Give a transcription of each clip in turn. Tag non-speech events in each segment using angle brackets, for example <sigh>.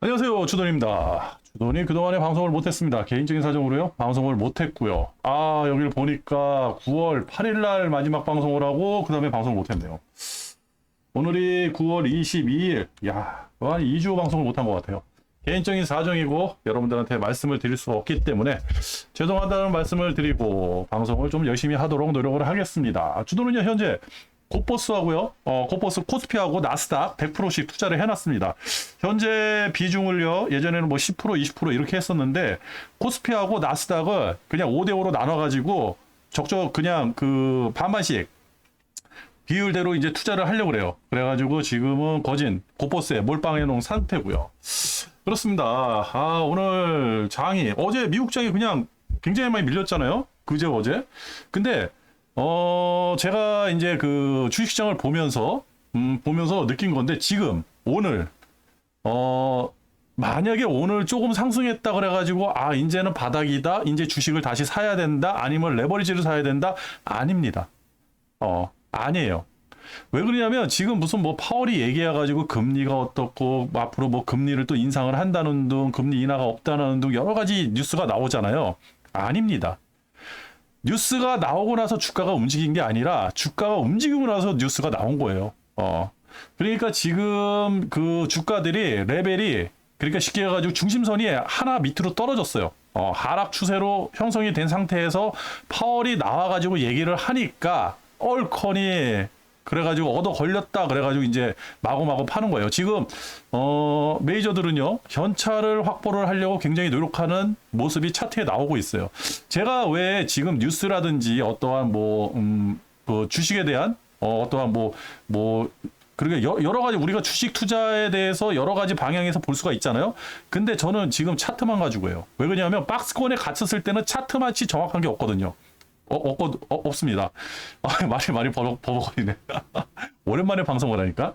안녕하세요 주돈입니다. 주돈이 그동안에 방송을 못했습니다. 개인적인 사정으로요? 방송을 못했고요. 아 여기를 보니까 9월 8일날 마지막 방송을 하고 그 다음에 방송을 못했네요. 오늘이 9월 22일. 야 한 2주 방송을 못한 것 같아요. 개인적인 사정이고 여러분들한테 말씀을 드릴 수가 없기 때문에 죄송하다는 말씀을 드리고 방송을 좀 열심히 하도록 노력을 하겠습니다. 주돈은요 현재 코버스하고요, 어, 코버스 코스피하고 나스닥 100%씩 투자를 해놨습니다. 현재 비중을요, 예전에는 뭐 10%, 20% 이렇게 했었는데, 코스피하고 나스닥을 그냥 5대 5로 나눠가지고, 적적 그냥 그 반반씩 비율대로 이제 투자를 하려고 그래요. 그래가지고 지금은 거진 코버스에 몰빵해 놓은 상태고요. 그렇습니다. 아, 오늘 장이, 어제 미국 장이 그냥 굉장히 많이 밀렸잖아요. 그제 어제. 근데, 어, 제가 이제 그 주식시장을 보면서, 음, 보면서 느낀 건데, 지금, 오늘, 어, 만약에 오늘 조금 상승했다 그래가지고, 아, 이제는 바닥이다, 이제 주식을 다시 사야 된다, 아니면 레버리지를 사야 된다, 아닙니다. 어, 아니에요. 왜 그러냐면 지금 무슨 뭐 파월이 얘기해가지고 금리가 어떻고 뭐 앞으로 뭐 금리를 또 인상을 한다는 등 금리 인하가 없다는 등 여러 가지 뉴스가 나오잖아요. 아닙니다. 뉴스가 나오고 나서 주가가 움직인 게 아니라 주가가 움직이고 나서 뉴스가 나온 거예요. 어. 그러니까 지금 그 주가들이 레벨이 그러니까 쉽게 해가지고 중심선이 하나 밑으로 떨어졌어요. 어, 하락 추세로 형성이 된 상태에서 파월이 나와가지고 얘기를 하니까 얼커니 그래가지고 얻어 걸렸다 그래가지고 이제 마구마구 파는 거예요. 지금 어 메이저들은요 현찰을 확보를 하려고 굉장히 노력하는 모습이 차트에 나오고 있어요. 제가 왜 지금 뉴스라든지 어떠한 뭐음그 주식에 대한 어 어떠한 뭐뭐 여- 여러 가지 우리가 주식 투자에 대해서 여러 가지 방향에서 볼 수가 있잖아요. 근데 저는 지금 차트만 가지고 해요. 왜 그러냐면 박스권에 갇혔을 때는 차트만치 정확한 게 없거든요. 어, 없거, 어, 없습니다. 아, <laughs> 말이 많이 버벅, 버벅거리네. <laughs> 오랜만에 방송을 하니까.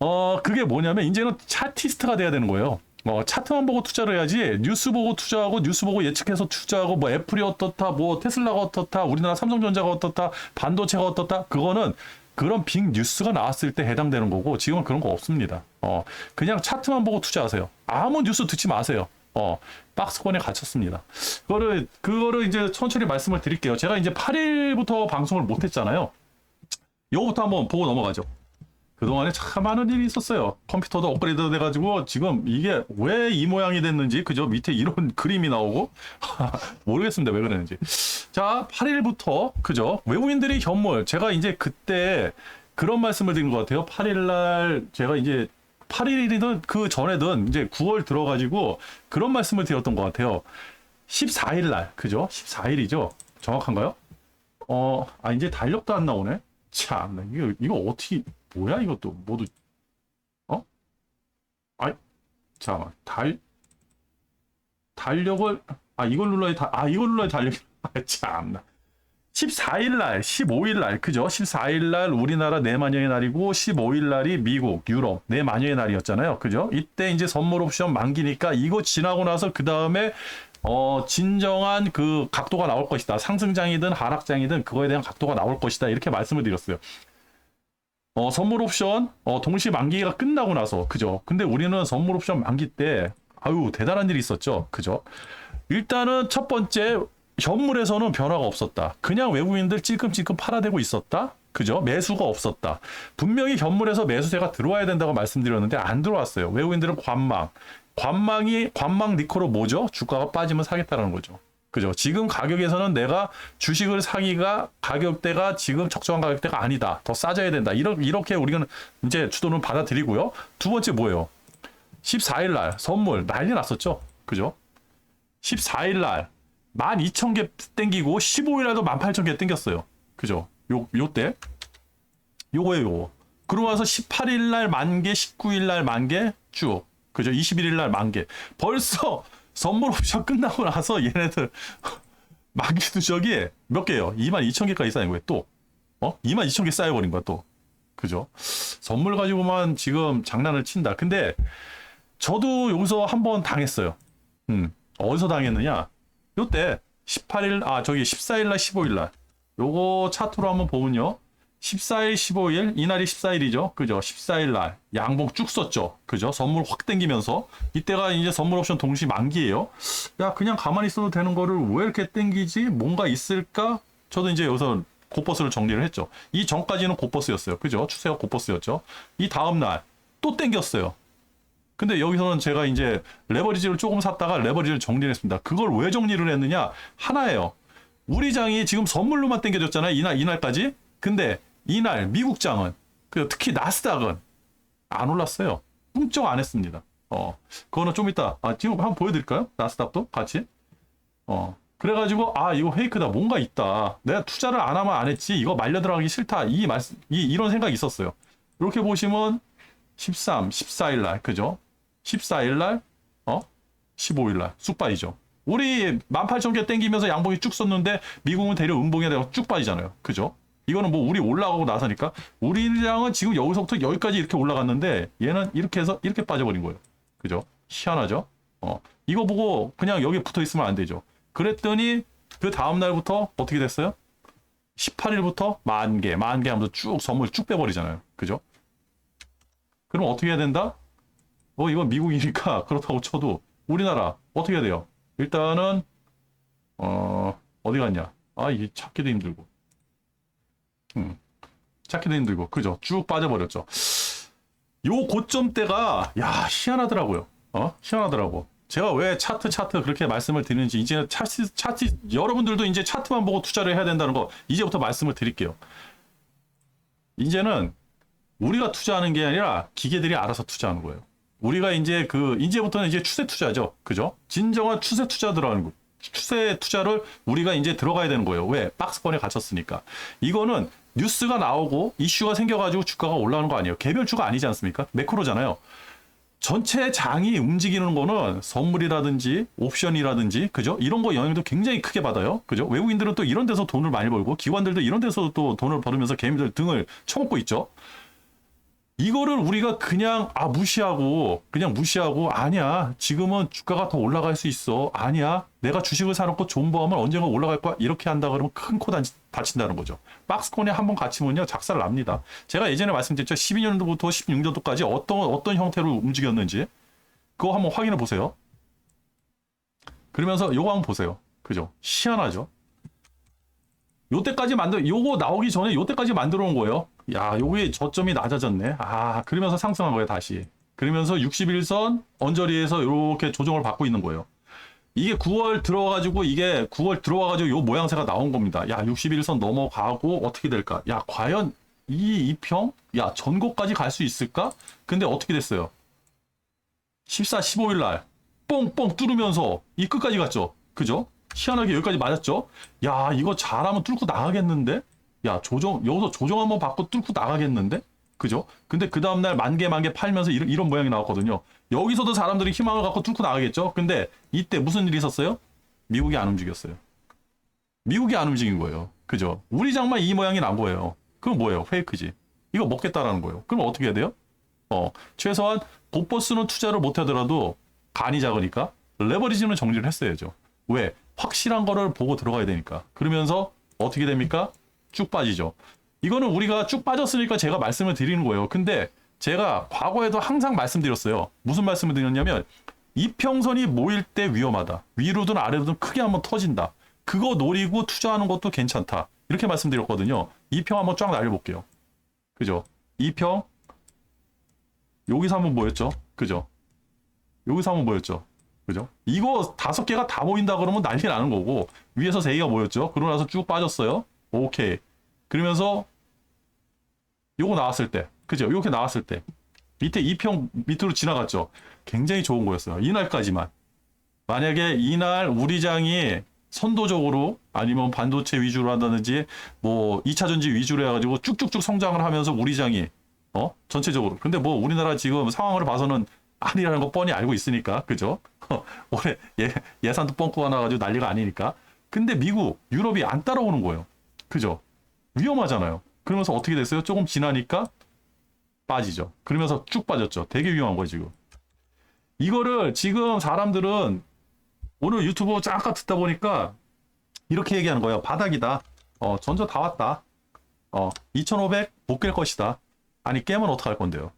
어, 그게 뭐냐면, 이제는 차티스트가 돼야 되는 거예요. 어, 차트만 보고 투자를 해야지, 뉴스 보고 투자하고, 뉴스 보고 예측해서 투자하고, 뭐, 애플이 어떻다, 뭐, 테슬라가 어떻다, 우리나라 삼성전자가 어떻다, 반도체가 어떻다, 그거는 그런 빅 뉴스가 나왔을 때 해당되는 거고, 지금은 그런 거 없습니다. 어, 그냥 차트만 보고 투자하세요. 아무 뉴스 듣지 마세요. 어, 박스권에 갇혔습니다. 그거를, 그거를 이제 천천히 말씀을 드릴게요. 제가 이제 8일부터 방송을 못 했잖아요. 요거부터 한번 보고 넘어가죠. 그동안에 참 많은 일이 있었어요. 컴퓨터도 업그레이드 돼가지고 지금 이게 왜 이 모양이 됐는지 그저 밑에 이런 <laughs> 그림이 나오고 <laughs> 모르겠습니다. 왜 그랬는지. 자, 8일부터 그죠? 외국인들이 현물 제가 이제 그때 그런 말씀을 드린 것 같아요. 8일날 제가 이제 8일이든 그 전에든 이제 9월 들어가지고 그런 말씀을 드렸던 것 같아요. 14일 날 그죠? 14일이죠? 정확한가요? 어, 아 이제 달력도 안 나오네. 참, 이거 이거 어떻게 뭐야 이것도 모두 어? 아이 잠깐만 달 달력을 아 이걸 눌러야 다, 아 이걸 눌러야 달력 아 참나 14일 날 15일 날 그죠 14일 날 우리나라 내 마녀의 날이고 15일 날이 미국 유럽 내 마녀의 날이었잖아요 그죠 이때 이제 선물 옵션 만기니까 이거 지나고 나서 그 다음에 어 진정한 그 각도가 나올 것이다 상승장이든 하락장이든 그거에 대한 각도가 나올 것이다 이렇게 말씀을 드렸어요 어, 선물 옵션, 어, 동시 만기가 끝나고 나서, 그죠? 근데 우리는 선물 옵션 만기 때, 아유, 대단한 일이 있었죠. 그죠? 일단은 첫 번째, 현물에서는 변화가 없었다. 그냥 외국인들 찔끔찔끔 팔아대고 있었다. 그죠? 매수가 없었다. 분명히 현물에서 매수세가 들어와야 된다고 말씀드렸는데 안 들어왔어요. 외국인들은 관망. 관망이, 관망 니코로 뭐죠? 주가가 빠지면 사겠다라는 거죠. 그죠? 지금 가격에서는 내가 주식을 사기가 가격대가 지금 적정한 가격대가 아니다. 더 싸져야 된다. 이렇게, 이렇게 우리는 이제 주도는 받아들이고요. 두 번째 뭐예요? 14일 날 선물 난리 났었죠. 그죠? 14일 날 12,000개 땡기고 15일 날도 18,000개 땡겼어요. 그죠? 요, 요 때. 요거예요, 요거. 그러고 나서 18일 날 만 개, 19일 날 만 개 쭉. 그죠? 21일 날 만 개. 벌써 <laughs> 선물 옵션 끝나고 나서 얘네들 <laughs> 만기 누적이 몇 개예요? 22,000개까지 쌓인 거예요, 또. 어? 22,000개 쌓여버린 거야, 또. 그죠? 선물 가지고만 지금 장난을 친다. 근데 저도 여기서 한번 당했어요. 음, 어디서 당했느냐? 요때 18일, 아, 저기 14일 날, 15일 날. 요거 차트로 한번 보면요. 14일, 15일, 이날이 14일이죠. 그죠? 14일 날 양봉 쭉 썼죠. 그죠? 선물 확 땡기면서 이때가 이제 선물 옵션 동시 만기예요. 야, 그냥 가만히 있어도 되는 거를 왜 이렇게 땡기지? 뭔가 있을까? 저도 이제 여기서 고버스를 정리를 했죠. 이 전까지는 고버스였어요. 그죠? 추세가 고버스였죠. 이 다음 날 또 땡겼어요. 근데 여기서는 제가 이제 레버리지를 조금 샀다가 레버리지를 정리를 했습니다. 그걸 왜 정리를 했느냐? 하나예요. 우리 장이 지금 선물로만 땡겨줬잖아요. 이날, 이날까지. 근데 이날 미국 장은, 그 특히 나스닥은 안 올랐어요. 꿈쩍 안 했습니다. 어, 그거는 좀 이따, 아, 지금 한번 보여드릴까요? 나스닥도 같이. 어, 그래가지고, 아, 이거 페이크다. 뭔가 있다. 내가 투자를 안 하면 안 했지. 이거 말려 들어가기 싫다. 이 말씀, 이, 이런 생각이 있었어요. 이렇게 보시면 13, 14일 날, 그죠? 14일 날, 어? 15일 날, 쑥 빠지죠. 우리 18,000개 땡기면서 양봉이 쭉 썼는데 미국은 대려 음봉에 대고 쭉 빠지잖아요. 그죠? 이거는 뭐 우리 올라가고 나서니까 우리랑은 지금 여기서부터 여기까지 이렇게 올라갔는데 얘는 이렇게 해서 이렇게 빠져버린 거예요. 그죠? 희한하죠? 어. 이거 보고 그냥 여기 붙어 있으면 안 되죠. 그랬더니 그 다음 날부터 어떻게 됐어요? 18일부터 만 개, 만 개 하면서 쭉 선물 쭉 빼버리잖아요. 그죠? 그럼 어떻게 해야 된다? 어, 이건 미국이니까 <laughs> 그렇다고 쳐도 우리나라 어떻게 해야 돼요? 일단은 어, 어디 갔냐? 아, 이게 찾기도 힘들고. 음. 찾기도 힘들고. 그죠? 쭉 빠져버렸죠. 요 고점대가 야, 희한하더라고요. 어? 희한하더라고. 제가 왜 차트 차트 그렇게 말씀을 드리는지 이제 차트 차트 여러분들도 이제 차트만 보고 투자를 해야 된다는 거 이제부터 말씀을 드릴게요. 이제는 우리가 투자하는 게 아니라 기계들이 알아서 투자하는 거예요. 우리가 이제 그 이제부터는 이제 추세 투자죠. 그죠? 진정한 추세 투자 들어가는 거. 추세 투자를 우리가 이제 들어가야 되는 거예요. 왜? 박스권에 갇혔으니까. 이거는 뉴스가 나오고 이슈가 생겨가지고 주가가 올라오는 거 아니에요. 개별주가 아니지 않습니까? 매크로잖아요. 전체 장이 움직이는 거는 선물이라든지 옵션이라든지 그죠? 이런 거 영향도 굉장히 크게 받아요. 그죠? 외국인들은 또 이런 데서 돈을 많이 벌고 기관들도 이런 데서 또 돈을 벌으면서 개미들 등을 쳐먹고 있죠. 이거를 우리가 그냥 아 무시하고 그냥 무시하고 아니야. 지금은 주가가 더 올라갈 수 있어. 아니야. 내가 주식을 사놓고 존버하면 언젠가 올라갈 거야. 이렇게 한다 그러면 큰 코 다친다는 거죠. 박스콘에 한번 갇히면요 작살 납니다. 제가 예전에 말씀드렸죠. 12년도부터 16년도까지 어떤 어떤 형태로 움직였는지. 그거 한번 확인해 보세요. 그러면서 요거 한번 보세요. 그죠? 희한하죠? 요때까지 만들 요거 나오기 전에 요때까지 만들어 온 거예요 야, 요게 저점이 낮아졌네. 아, 그러면서 상승한 거예요, 다시. 그러면서 61선 언저리에서 이렇게 조정을 받고 있는 거예요. 이게 9월 들어와가지고 이게 9월 들어와가지고 요 모양새가 나온 겁니다. 야, 61선 넘어가고 어떻게 될까? 야, 과연 이 이평? 야, 전고까지 갈 수 있을까? 근데 어떻게 됐어요? 14, 15일 날 뽕뽕 뚫으면서 이 끝까지 갔죠. 그죠? 희한하게 여기까지 맞았죠. 야, 이거 잘하면 뚫고 나가겠는데? 야 조정 여기서 조정 한번 받고 뚫고 나가겠는데 그죠? 근데 그 다음날 만개 만개 팔면서 이런, 이런 모양이 나왔거든요. 여기서도 사람들이 희망을 갖고 뚫고 나가겠죠? 근데 이때 무슨 일이 있었어요? 미국이 안 움직였어요. 미국이 안 움직인 거예요. 그죠? 우리 장만 이 모양이 난 거예요. 그건 뭐예요? 페이크지. 이거 먹겠다라는 거예요. 그럼 어떻게 해야 돼요? 어, 최소한 곧버스는 투자를 못 하더라도 간이 작으니까 레버리지는 정리를 했어야죠. 왜? 확실한 거를 보고 들어가야 되니까. 그러면서 어떻게 됩니까? 쭉 빠지죠. 이거는 우리가 쭉 빠졌으니까 제가 말씀을 드리는 거예요. 근데 제가 과거에도 항상 말씀드렸어요. 무슨 말씀을 드렸냐면 이평선이 모일 때 위험하다. 위로든 아래로든 크게 한번 터진다. 그거 노리고 투자하는 것도 괜찮다. 이렇게 말씀드렸거든요. 이평 한번 쫙 날려볼게요. 그죠? 이평 여기서 한번 모였죠. 그죠? 여기서 한번 모였죠. 그죠? 이거 다섯 개가 다 모인다 그러면 난리 나는 거고 위에서 세 개가 모였죠. 그러고 나서 쭉 빠졌어요. 오케이. 그러면서 요거 나왔을 때, 그죠? 이렇게 나왔을 때 밑에 2평 밑으로 지나갔죠. 굉장히 좋은 거였어요. 이날까지만. 만약에 이날 우리 장이 선도적으로 아니면 반도체 위주로 한다든지 뭐 2차 전지 위주로 해가지고 쭉쭉쭉 성장을 하면서 우리 장이 어 전체적으로 근데 뭐 우리나라 지금 상황을 봐서는 아니라는 거 뻔히 알고 있으니까 그죠 <laughs> 올해 예, 예산도 뻥꾸가 나가지고 난리가 아니니까 근데 미국 유럽이 안 따라오는 거예요 그죠? 위험하잖아요. 그러면서 어떻게 됐어요? 조금 지나니까 빠지죠. 그러면서 쭉 빠졌죠. 되게 위험한 거예요, 지금. 이거를 지금 사람들은 오늘 유튜브 잠깐 듣다 보니까 이렇게 얘기하는 거예요. 바닥이다. 어, 전저 다 왔다. 어, 2,500 못 깰 것이다. 아니, 깨면 어떡할 건데요?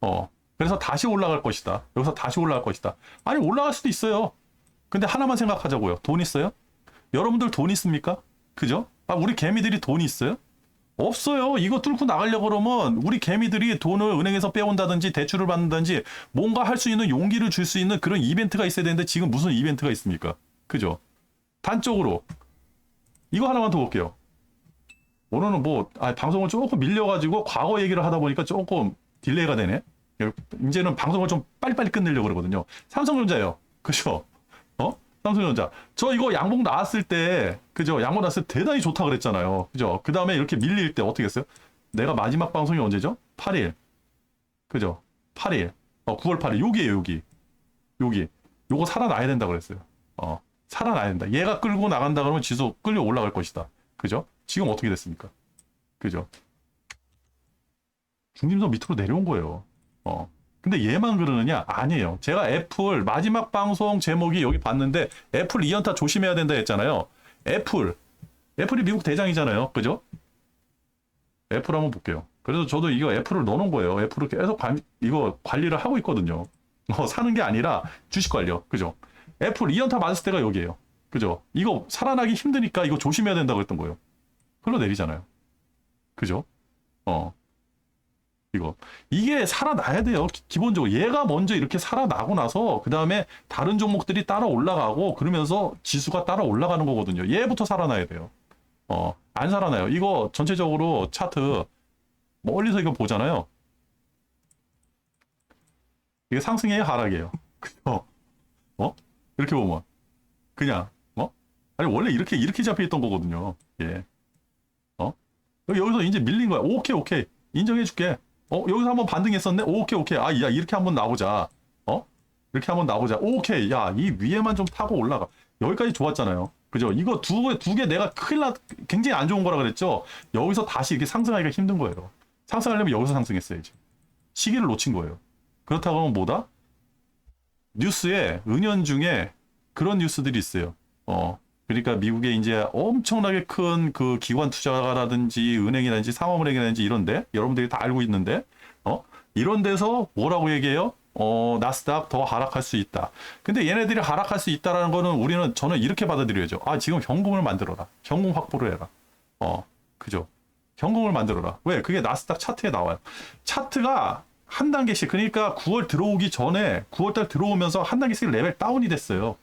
어, 그래서 다시 올라갈 것이다. 여기서 다시 올라갈 것이다. 아니, 올라갈 수도 있어요. 근데 하나만 생각하자고요. 돈 있어요? 여러분들 돈 있습니까? 그죠? 아, 우리 개미들이 돈이 있어요? 없어요. 이거 뚫고 나가려고 그러면 우리 개미들이 돈을 은행에서 빼온다든지 대출을 받는다든지 뭔가 할 수 있는 용기를 줄 수 있는 그런 이벤트가 있어야 되는데 지금 무슨 이벤트가 있습니까? 그죠? 단적으로 이거 하나만 더 볼게요. 오늘은 뭐 아, 방송을 조금 밀려가지고 과거 얘기를 하다 보니까 조금 딜레이가 되네. 이제는 방송을 좀 빨리빨리 끝내려고 그러거든요. 삼성전자예요. 그죠? 어? 삼성전자. 저 이거 양봉 나왔을 때, 그죠? 양봉 나왔을 때 대단히 좋다 그랬잖아요. 그죠? 그 다음에 이렇게 밀릴 때 어떻게 했어요? 내가 마지막 방송이 언제죠? 8일. 그죠? 8일. 어, 9월 8일. 여기에요, 여기. 여기. 요거 살아나야 된다 그랬어요. 어, 살아나야 된다. 얘가 끌고 나간다 그러면 지수 끌려 올라갈 것이다. 그죠? 지금 어떻게 됐습니까? 그죠? 중심선 밑으로 내려온 거예요. 어. 근데 얘만 그러느냐? 아니에요. 제가 애플 마지막 방송 제목이 여기 봤는데 애플 2연타 조심해야 된다 했잖아요. 애플. 애플이 미국 대장이잖아요. 그죠? 애플 한번 볼게요. 그래서 저도 이거 애플을 넣어놓은 거예요. 애플을 계속 관, 이거 관리를 하고 있거든요. <laughs> 어, 사는 게 아니라 주식 관리요. 그죠? 애플 2연타 맞았을 때가 여기에요. 그죠? 이거 살아나기 힘드니까 이거 조심해야 된다고 했던 거예요. 흘러내리잖아요. 그죠? 어. 이거. 이게 살아나야 돼요. 기- 기본적으로. 얘가 먼저 이렇게 살아나고 나서, 그 다음에 다른 종목들이 따라 올라가고, 그러면서 지수가 따라 올라가는 거거든요. 얘부터 살아나야 돼요. 어, 안 살아나요. 이거 전체적으로 차트, 멀리서 이거 보잖아요. 이게 상승이에요, 하락이에요. <laughs> 어, 어? 이렇게 보면. 그냥, 어? 아니, 원래 이렇게, 이렇게 잡혀 있던 거거든요. 예. 어? 여기서 이제 밀린 거야. 오케이, 오케이. 인정해 줄게. 어, 여기서 한번 반등했었네? 오케이, 오케이. 아, 야, 이렇게 한번 나오자. 어? 이렇게 한번 나오자. 오케이. 야, 이 위에만 좀 타고 올라가. 여기까지 좋았잖아요. 그죠? 이거 두 개, 두 개 내가 큰일 나, 굉장히 안 좋은 거라 그랬죠? 여기서 다시 이렇게 상승하기가 힘든 거예요. 상승하려면 여기서 상승했어야지. 시기를 놓친 거예요. 그렇다고 하면 뭐다? 뉴스에, 은연 중에 그런 뉴스들이 있어요. 어, 그러니까 미국에 이제 엄청나게 큰 그 기관 투자가라든지 은행이라든지 상업은행이라든지 이런데 여러분들이 다 알고 있는데 어 이런 데서 뭐라고 얘기해요? 어 나스닥 더 하락할 수 있다. 근데 얘네들이 하락할 수 있다라는 거는 우리는 저는 이렇게 받아들여야죠. 아 지금 현금을 만들어라. 현금 확보를 해라. 어 그죠? 현금을 만들어라. 왜? 그게 나스닥 차트에 나와요. 차트가 한 단계씩 그러니까 9월 들어오기 전에 9월달 들어오면서 한 단계씩 레벨 다운이 됐어요.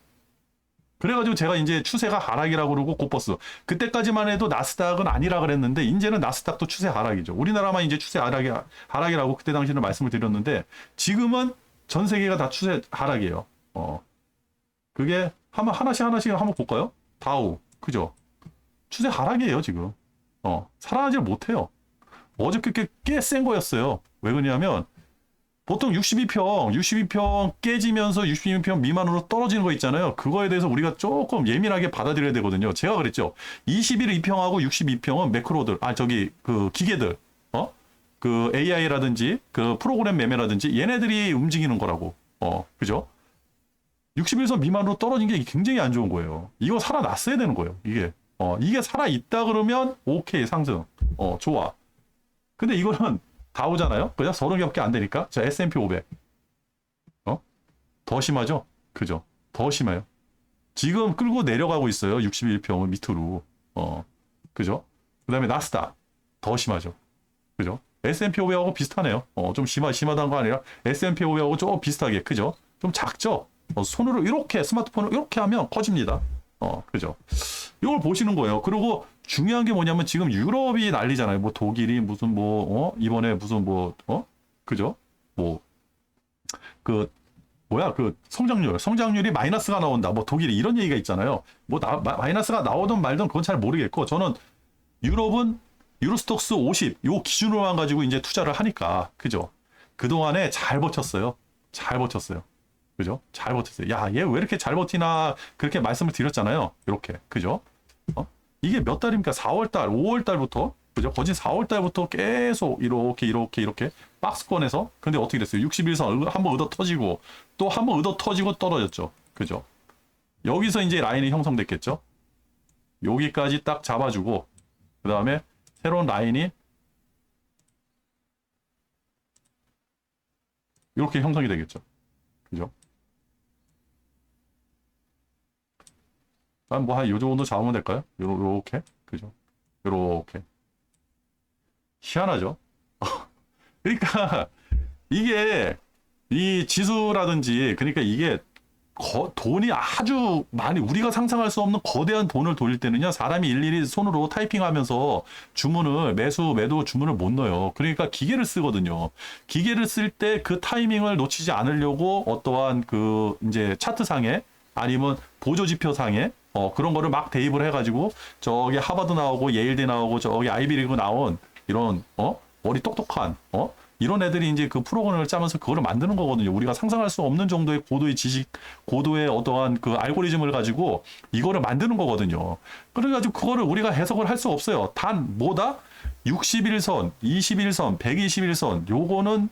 그래가지고 제가 이제 추세가 하락이라고 그러고 곧버스 그때까지만 해도 나스닥은 아니라 그랬는데 이제는 나스닥도 추세 하락이죠. 우리나라만 이제 추세 하락이 하락이라고 그때 당시에는 말씀을 드렸는데 지금은 전 세계가 다 추세 하락이에요. 어 그게 한번 하나씩 하나씩 한번 볼까요? 다우 그죠? 추세 하락이에요 지금. 어 살아나질 못해요. 어저께 꽤 센 거였어요. 왜 그러냐면 보통 62평, 62평 깨지면서 62평 미만으로 떨어지는 거 있잖아요. 그거에 대해서 우리가 조금 예민하게 받아들여야 되거든요. 제가 그랬죠. 21 2평하고 62평은 매크로들, 아, 저기, 그 기계들, 어? 그 AI라든지, 그 프로그램 매매라든지 얘네들이 움직이는 거라고. 어, 그죠? 61선 미만으로 떨어진 게 굉장히 안 좋은 거예요. 이거 살아났어야 되는 거예요. 이게. 어, 이게 살아있다 그러면 오케이, 상승. 어, 좋아. 근데 이거는 다 오잖아요? 그냥 서른 개밖에 안 되니까. 자, S&P 500. 어? 더 심하죠? 그죠? 더 심해요. 지금 끌고 내려가고 있어요. 61평을 밑으로. 어. 그죠? 그 다음에 나스닥. 더 심하죠. 그죠? S&P 500하고 비슷하네요. 어, 좀 심하, 심하다는 거 아니라 S&P 500하고 좀 비슷하게. 그죠? 좀 작죠? 어, 손으로 이렇게, 스마트폰을 이렇게 하면 커집니다. 어, 그죠? 이걸 보시는 거예요. 그리고 중요한 게 뭐냐면 지금 유럽이 난리잖아요. 뭐 독일이 무슨 뭐, 어? 이번에 무슨 뭐, 어? 그죠? 뭐, 그, 뭐야, 그 성장률, 성장률이 마이너스가 나온다. 뭐 독일이 이런 얘기가 있잖아요. 뭐 나, 마, 마이너스가 나오든 말든 그건 잘 모르겠고 저는 유럽은 유로스톡스 50, 요 기준으로만 가지고 이제 투자를 하니까, 그죠? 그동안에 잘 버텼어요. 잘 버텼어요. 그죠? 잘 버텼어요. 야, 얘 왜 이렇게 잘 버티나, 그렇게 말씀을 드렸잖아요. 이렇게. 그죠? 어? 이게 몇 달입니까? 4월 달, 5월 달부터, 그죠? 거진 4월 달부터 계속 이렇게, 이렇게, 이렇게 박스권에서, 근데 어떻게 됐어요? 61선 한번 얻어 터지고, 또 한번 얻어 터지고 떨어졌죠. 그죠? 여기서 이제 라인이 형성됐겠죠? 여기까지 딱 잡아주고, 그 다음에 새로운 라인이 이렇게 형성이 되겠죠. 그죠? 한 뭐한 요 정도 잡으면 될까요? 요- 요렇게 그죠? 요렇게 희한하죠? <laughs> 그러니까 이게 이 지수라든지 그러니까 이게 거- 돈이 아주 많이 우리가 상상할 수 없는 거대한 돈을 돌릴 때는요 사람이 일일이 손으로 타이핑하면서 주문을 매수 매도 주문을 못 넣어요 그러니까 기계를 쓰거든요 기계를 쓸 때 그 타이밍을 놓치지 않으려고 어떠한 그 이제 차트상에 아니면 보조 지표상에 어 그런 거를 막 대입을 해가지고 저기 하버드 나오고 예일대 나오고 저기 아이비리그 나온 이런 어 머리 똑똑한 어 이런 애들이 이제 그 프로그램을 짜면서 그거를 만드는 거거든요. 우리가 상상할 수 없는 정도의 고도의 지식, 고도의 어떠한 그 알고리즘을 가지고 이거를 만드는 거거든요. 그래가지고 그거를 우리가 해석을 할 수 없어요. 단 뭐다? 61선, 21선, 121선, 요거는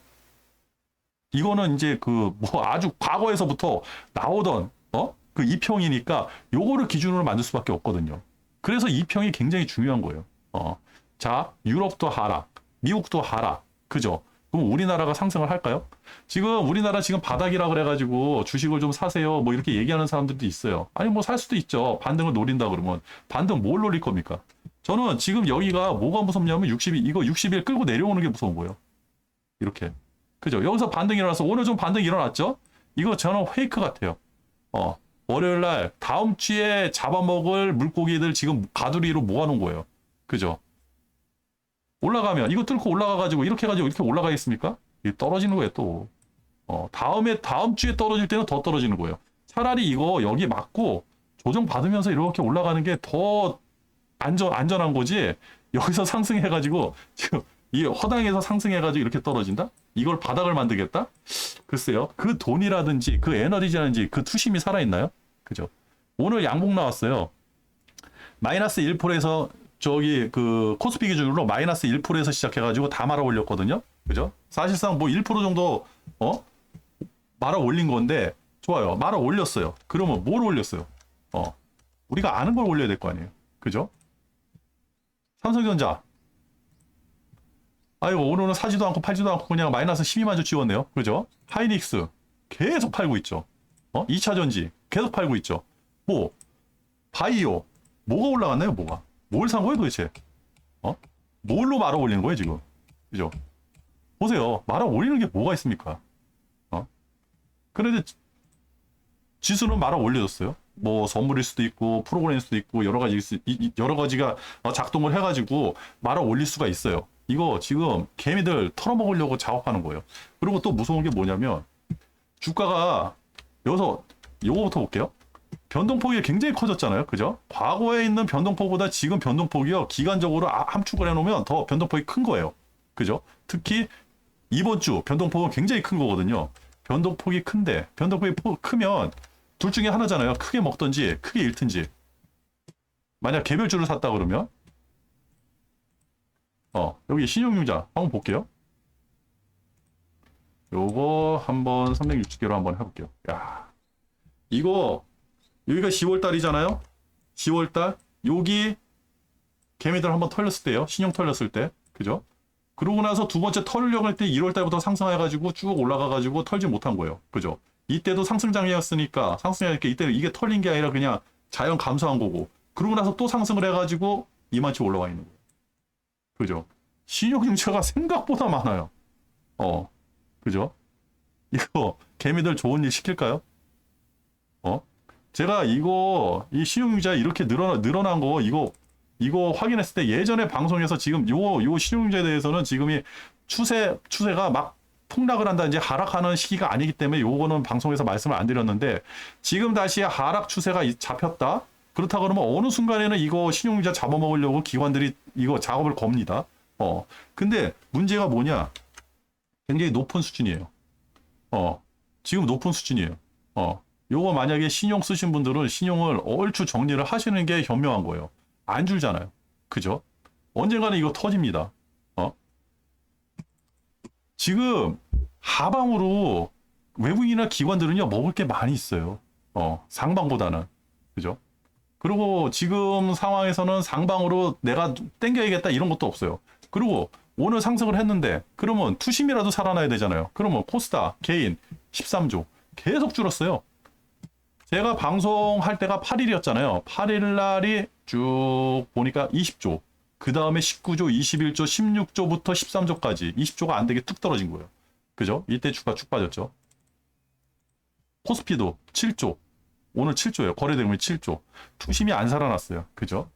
이거는 이제 그 뭐 아주 과거에서부터 나오던 어? 그 이평이니까 요거를 기준으로 만들 수밖에 없거든요. 그래서 이평이 굉장히 중요한 거예요. 어. 자, 유럽도 하락, 미국도 하락. 그죠? 그럼 우리나라가 상승을 할까요? 지금 우리나라 지금 바닥이라 그래가지고 주식을 좀 사세요. 뭐 이렇게 얘기하는 사람들도 있어요. 아니 뭐 살 수도 있죠. 반등을 노린다 그러면 반등 뭘 노릴 겁니까? 저는 지금 여기가 뭐가 무섭냐면 60일 이거 60일 끌고 내려오는 게 무서운 거예요. 이렇게 그죠? 여기서 반등이 일어나서 오늘 좀 반등이 일어났죠? 이거 저는 페이크 같아요. 어 월요일 날 다음 주에 잡아먹을 물고기들 지금 가두리로 모아놓은 거예요. 그죠? 올라가면 이거 뚫고 올라가가지고 이렇게 해가지고 이렇게 올라가겠습니까? 떨어지는 거예요 또. 어, 다음에 다음 주에 떨어질 때는 더 떨어지는 거예요. 차라리 이거 여기 맞고 조정 받으면서 이렇게 올라가는 게 더 안전 안전한 거지. 여기서 <laughs> 상승해가지고 지금 이 허당에서 상승해가지고 이렇게 떨어진다? 이걸 바닥을 만들겠다? 글쎄요. 그 돈이라든지 그 에너지라든지 그 투심이 살아있나요? 그죠? 오늘 양봉 나왔어요. 마이너스 1%에서 저기 그 코스피 기준으로 마이너스 1%에서 시작해가지고 다 말아 올렸거든요. 그죠? 사실상 뭐 1% 정도 어 말아 올린 건데 좋아요. 말아 올렸어요. 그러면 뭘 올렸어요? 어 우리가 아는 걸 올려야 될 거 아니에요. 그죠? 삼성전자 아이고 오늘은 사지도 않고 팔지도 않고 그냥 마이너스 12만 주 찍었네요. 그죠? 하이닉스 계속 팔고 있죠. 어 2차 전지 계속 팔고 있죠. 뭐 바이오 뭐가 올라갔나요? 뭐가? 뭘 산 거예요 도대체? 어? 뭘로 말아 올리는 거예요 지금? 그죠? 보세요. 말아 올리는 게 뭐가 있습니까? 어? 그런데 지- 지수는 말아 올려줬어요. 뭐 선물일 수도 있고 프로그램일 수도 있고 여러 가지 여러 가지가 어, 작동을 해가지고 말아 올릴 수가 있어요. 이거 지금 개미들 털어먹으려고 작업하는 거예요. 그리고 또 무서운 게 뭐냐면 주가가 여기서 요거부터 볼게요. 변동폭이 굉장히 커졌잖아요. 그죠? 과거에 있는 변동폭보다 지금 변동폭이요. 기간적으로 아- 함축을 해놓으면 더 변동폭이 큰 거예요. 그죠? 특히 이번 주 변동폭은 굉장히 큰 거거든요. 변동폭이 큰데 변동폭이 포- 크면 둘 중에 하나잖아요. 크게 먹든지 크게 잃든지. 만약 개별주를 샀다 그러면 어 여기 신용융자 한번 볼게요. 요거 한번 360개로 한번 해볼게요. 야 이거 여기가 10월 달이잖아요. 10월 달 여기 개미들 한번 털렸을 때요. 신용 털렸을 때 그죠? 그러고 나서 두 번째 털려고 할 때 1월 달부터 상승해가지고 쭉 올라가가지고 털지 못한 거예요. 그죠? 이때도 상승장이었으니까 상승이니까 이때 이게 털린 게 아니라 그냥 자연 감소한 거고. 그러고 나서 또 상승을 해가지고 이만치 올라와 있는 거예요. 그죠? 신용융체가 생각보다 많아요. 어, 그죠? 이거 개미들 좋은 일 시킬까요? 어? 제가 이거 이 신용융자 이렇게 늘어나 늘어난 거 이거 이거 확인했을 때 예전에 방송에서 지금 요 요 신용융자에 대해서는 지금이 추세 추세가 막 폭락을 한다 이제 하락하는 시기가 아니기 때문에 요거는 방송에서 말씀을 안 드렸는데 지금 다시 하락 추세가 이- 잡혔다. 그렇다 그러면 어느 순간에는 이거 신용융자 잡아먹으려고 기관들이 이거 작업을 겁니다. 어. 근데 문제가 뭐냐? 굉장히 높은 수준이에요. 어. 지금 높은 수준이에요. 어. 요거 만약에 신용 쓰신 분들은 신용을 얼추 정리를 하시는 게 현명한 거예요. 안 줄잖아요. 그죠? 언젠가는 이거 터집니다. 어? 지금 하방으로 외국인이나 기관들은요 먹을 게 많이 있어요. 어, 상방보다는 그죠? 그리고 지금 상황에서는 상방으로 내가 땡겨야겠다 이런 것도 없어요. 그리고 오늘 상승을 했는데 그러면 투심이라도 살아나야 되잖아요. 그러면 코스타 개인 13조 계속 줄었어요. 제가 방송할 때가 8일이었잖아요. 8일 날이 쭉 보니까 20조. 그 다음에 19조, 21조, 16조부터 13조까지 20조가 안 되게 뚝 떨어진 거예요. 그죠? 이때 주가 쭉 빠졌죠. 코스피도 7조. 오늘 7조예요. 거래대금이 7조. 투심이 안 살아났어요. 그죠?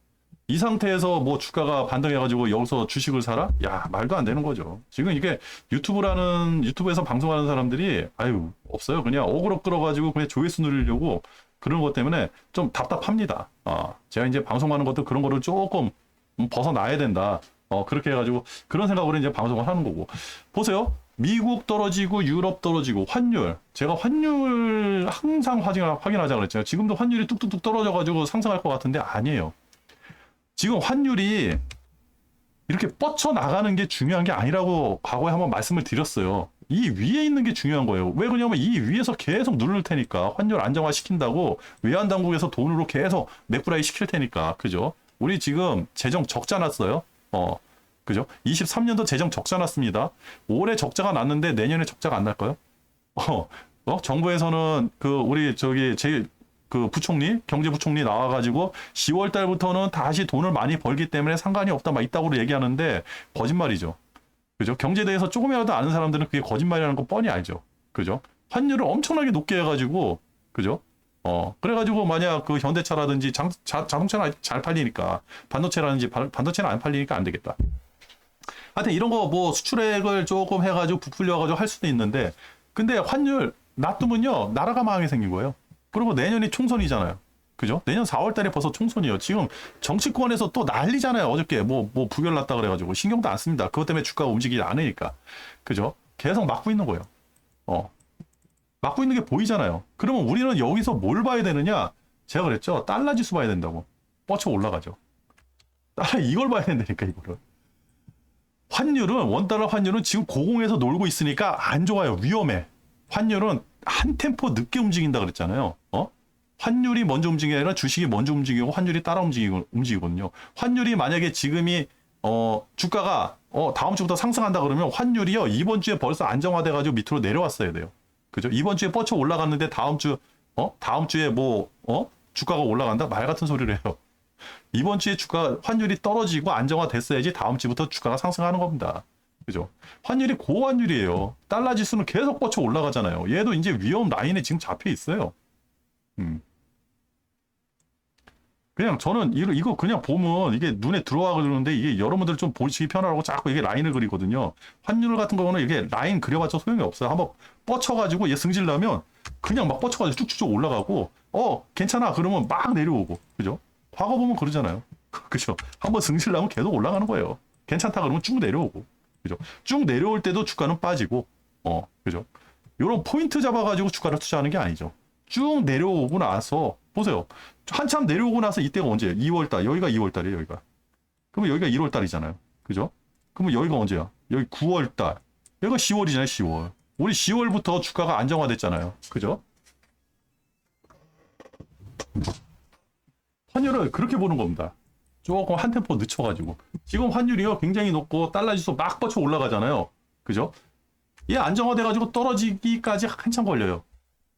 이 상태에서 뭐 주가가 반등해가지고 여기서 주식을 사라? 야, 말도 안 되는 거죠. 지금 이게 유튜브라는, 유튜브에서 방송하는 사람들이, 아유, 없어요. 그냥 어그로 끌어가지고 그냥 조회수 누리려고 그런 것 때문에 좀 답답합니다. 아, 제가 이제 방송하는 것도 그런 거를 조금 벗어나야 된다. 어, 그렇게 해가지고 그런 생각으로 이제 방송을 하는 거고. 보세요. 미국 떨어지고 유럽 떨어지고 환율. 제가 환율 항상 확인, 확인하자 그랬잖아요. 지금도 환율이 뚝뚝뚝 떨어져가지고 상승할 것 같은데 아니에요. 지금 환율이 이렇게 뻗쳐 나가는 게 중요한 게 아니라고 과거에 한번 말씀을 드렸어요. 이 위에 있는 게 중요한 거예요. 왜 그러냐면 이 위에서 계속 누를 테니까 환율 안정화 시킨다고 외환 당국에서 돈으로 계속 맥브라이 시킬 테니까 그죠? 우리 지금 재정 적자 났어요. 어. 그죠? 23년도 재정 적자 났습니다. 올해 적자가 났는데 내년에 적자가 안 날까요? 어. 어? 정부에서는 그 우리 저기 제일 그 부총리, 경제부총리 나와가지고 10월 달부터는 다시 돈을 많이 벌기 때문에 상관이 없다 막 이따구로 얘기하는데 거짓말이죠. 그죠? 경제에 대해서 조금이라도 아는 사람들은 그게 거짓말이라는 거 뻔히 알죠. 그죠? 환율을 엄청나게 높게 해가지고 그죠? 어 그래가지고 만약 그 현대차라든지 장, 자, 자동차는 잘 팔리니까 반도체라든지 바, 반도체는 안 팔리니까 안 되겠다. 하여튼 이런 거 뭐 수출액을 조금 해가지고 부풀려가지고 할 수도 있는데 근데 환율 놔두면요 나라가 망하게 생긴 거예요. 그리고 내년이 총선이잖아요. 그죠? 내년 4월 달에 벌써 총선이요. 지금 정치권에서 또 난리잖아요. 어저께 뭐, 뭐 부결 났다 그래가지고 신경도 안 씁니다. 그것 때문에 주가가 움직이지 않으니까. 그죠? 계속 막고 있는 거예요. 어. 막고 있는 게 보이잖아요. 그러면 우리는 여기서 뭘 봐야 되느냐? 제가 그랬죠. 달러 지수 봐야 된다고. 뻗쳐 올라가죠. 이걸 봐야 된다니까, 이거를. 환율은, 원달러 환율은 지금 고공에서 놀고 있으니까 안 좋아요. 위험해. 환율은 한 템포 늦게 움직인다 그랬잖아요. 어? 환율이 먼저 움직이는 게 아니라 주식이 먼저 움직이고 환율이 따라 움직이고, 움직이거든요. 환율이 만약에 지금이 어 주가가 어 다음 주부터 상승한다 그러면 환율이요 이번 주에 벌써 안정화돼 가지고 밑으로 내려왔어야 돼요. 그죠? 이번 주에 뻗쳐 올라갔는데 다음 주 어? 다음 주에 뭐 어? 주가가 올라간다? 말 같은 소리를 해요. 이번 주에 주가 환율이 떨어지고 안정화됐어야지 다음 주부터 주가가 상승하는 겁니다. 그죠? 환율이 고환율이에요. 달러 지수는 계속 뻗쳐 올라가잖아요. 얘도 이제 위험 라인에 지금 잡혀 있어요. 음. 그냥 저는 이거, 그냥 보면 이게 눈에 들어와 그러는데 이게 여러분들 좀 보시기 편하라고 자꾸 이게 라인을 그리거든요. 환율 같은 거는 이게 라인 그려봤자 소용이 없어요. 한번 뻗쳐가지고 얘 승질 나면 그냥 막 뻗쳐가지고 쭉쭉쭉 올라가고 어 괜찮아 그러면 막 내려오고 그죠? 과거 보면 그러잖아요. <laughs> 그죠? 한번 승질 나면 계속 올라가는 거예요. 괜찮다 그러면 쭉 내려오고 그죠? 쭉 내려올 때도 주가는 빠지고 어 그죠? 요런 포인트 잡아가지고 주가를 투자하는 게 아니죠. 쭉 내려오고 나서 보세요. 한참 내려오고 나서 이때가 언제예요? 2월달. 여기가 2월달이에요. 여기가. 그러면 여기가 1월달이잖아요. 그죠? 그러면 여기가 언제야? 여기 9월달. 여기가 10월이잖아요. 10월. 우리 10월부터 주가가 안정화됐잖아요. 그죠? 환율을 그렇게 보는 겁니다. 조금 한 템포 늦춰가지고. 지금 환율이요. 굉장히 높고 달러 지수 막 뻗쳐 올라가잖아요. 그죠? 얘 안정화돼가지고 떨어지기까지 한참 걸려요.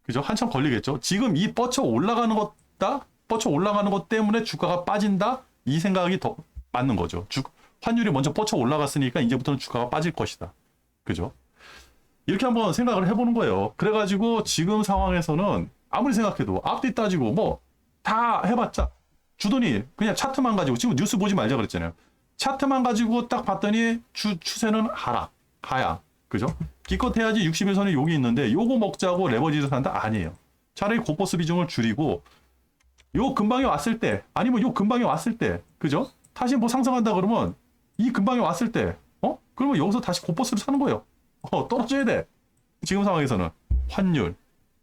그죠? 한참 걸리겠죠. 지금 이 뻗쳐 올라가는 것다 뻗쳐 올라가는 것 때문에 주가가 빠진다 이 생각이 더 맞는 거죠. 주, 환율이 먼저 뻗쳐 올라갔으니까 이제부터는 주가가 빠질 것이다. 그죠? 이렇게 한번 생각을 해보는 거예요. 그래가지고 지금 상황에서는 아무리 생각해도 앞뒤 따지고 뭐 다 해봤자 주더니 그냥 차트만 가지고 지금 뉴스 보지 말자 그랬잖아요. 차트만 가지고 딱 봤더니 주, 추세는 하락, 하향. 그죠? 기껏 해야지 61선이 여기 있는데 요거 먹자고 레버리지 산다? 아니에요. 차라리 고버스 비중을 줄이고 요 근방에 왔을 때 아니면 요 근방에 왔을 때 그죠? 다시 뭐 상승한다 그러면 이 근방에 왔을 때 어? 그러면 여기서 다시 고버스를 사는 거예요. 어, 떨어져야 돼. 지금 상황에서는 환율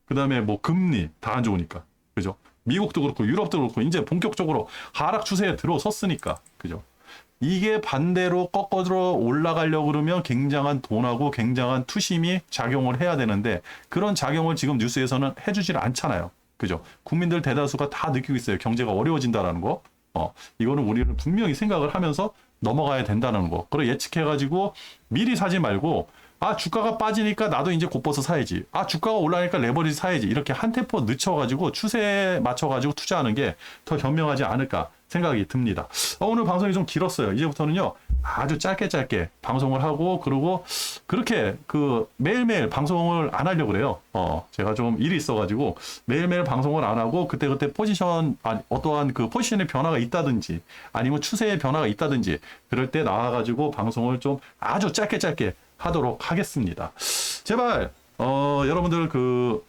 그 다음에 뭐 금리 다 안 좋으니까. 그죠? 미국도 그렇고 유럽도 그렇고 이제 본격적으로 하락 추세에 들어섰으니까. 그죠? 이게 반대로 꺾어들어 올라가려고 그러면 굉장한 돈하고 굉장한 투심이 작용을 해야 되는데 그런 작용을 지금 뉴스에서는 해주질 않잖아요. 그죠? 국민들 대다수가 다 느끼고 있어요. 경제가 어려워진다라는 거. 어, 이거는 우리는 분명히 생각을 하면서 넘어가야 된다는 거. 그걸 예측해가지고 미리 사지 말고 아 주가가 빠지니까 나도 이제 곧버서 사야지. 아 주가가 올라가니까 레버리지 사야지. 이렇게 한 템포 늦춰가지고 추세에 맞춰가지고 투자하는 게 더 현명하지 않을까 생각이 듭니다. 어, 오늘 방송이 좀 길었어요. 이제부터는요 아주 짧게 짧게 방송을 하고 그리고 그렇게 그 매일매일 방송을 안 하려고 그래요. 어 제가 좀 일이 있어가지고 매일매일 방송을 안 하고 그때그때 포지션 아니 어떠한 그 포지션의 변화가 있다든지 아니면 추세의 변화가 있다든지 그럴 때 나와가지고 방송을 좀 아주 짧게 짧게 하도록 하겠습니다. 제발 어 여러분들 그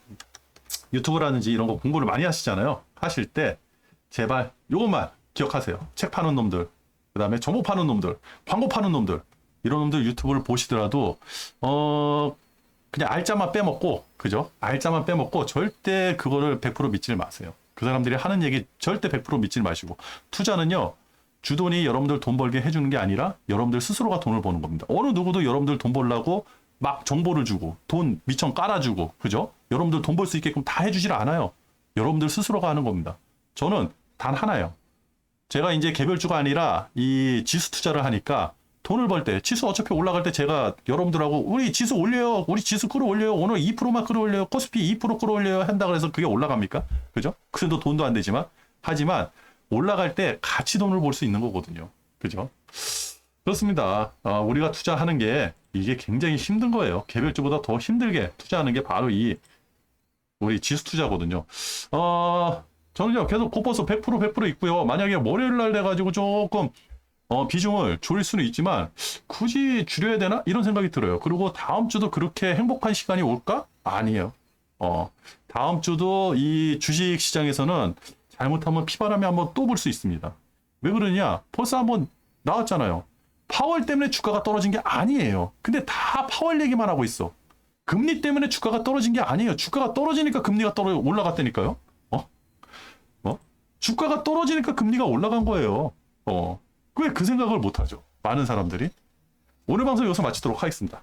유튜브라든지 이런 거 공부를 많이 하시잖아요. 하실 때 제발 요것만 기억하세요. 책 파는 놈들, 그 다음에 정보 파는 놈들, 광고 파는 놈들, 이런 놈들 유튜브를 보시더라도, 어, 그냥 알짜만 빼먹고, 그죠? 알짜만 빼먹고 절대 그거를 100% 믿질 마세요. 그 사람들이 하는 얘기 절대 100% 믿지 마시고, 투자는요, 주돈이 여러분들 돈 벌게 해주는 게 아니라 여러분들 스스로가 돈을 버는 겁니다. 어느 누구도 여러분들 돈 벌라고 막 정보를 주고 돈 미천 깔아주고 그죠? 여러분들 돈 벌 수 있게끔 다 해주질 않아요. 여러분들 스스로가 하는 겁니다. 저는 단 하나예요. 제가 이제 개별주가 아니라 이 지수 투자를 하니까 돈을 벌 때 지수 어차피 올라갈 때 제가 여러분들하고 우리 지수 올려요. 우리 지수 끌어올려요. 오늘 2%만 끌어올려요. 코스피 2% 끌어올려요. 한다 그래서 그게 올라갑니까? 그죠? 그래도 돈도 안 되지만 하지만 올라갈 때 같이 돈을 벌 수 있는 거거든요. 그죠? 그렇습니다. 아, 우리가 투자하는 게 이게 굉장히 힘든 거예요. 개별주보다 더 힘들게 투자하는 게 바로 이 우리 지수 투자거든요. 어, 저는요 계속 곧버서 100% 100% 있고요. 만약에 월요일 날 돼가지고 조금 어, 비중을 줄일 수는 있지만 굳이 줄여야 되나 이런 생각이 들어요. 그리고 다음 주도 그렇게 행복한 시간이 올까? 아니에요. 어, 다음 주도 이 주식 시장에서는 잘못하면 피바람이 한번 또 불 수 있습니다. 왜 그러냐? 벌써 한번 나왔잖아요. 파월 때문에 주가가 떨어진 게 아니에요. 근데 다 파월 얘기만 하고 있어. 금리 때문에 주가가 떨어진 게 아니에요. 주가가 떨어지니까 금리가 떨어 올라갔다니까요. 어? 어? 주가가 떨어지니까 금리가 올라간 거예요. 어. 왜 그 생각을 못 하죠? 많은 사람들이. 오늘 방송 여기서 마치도록 하겠습니다.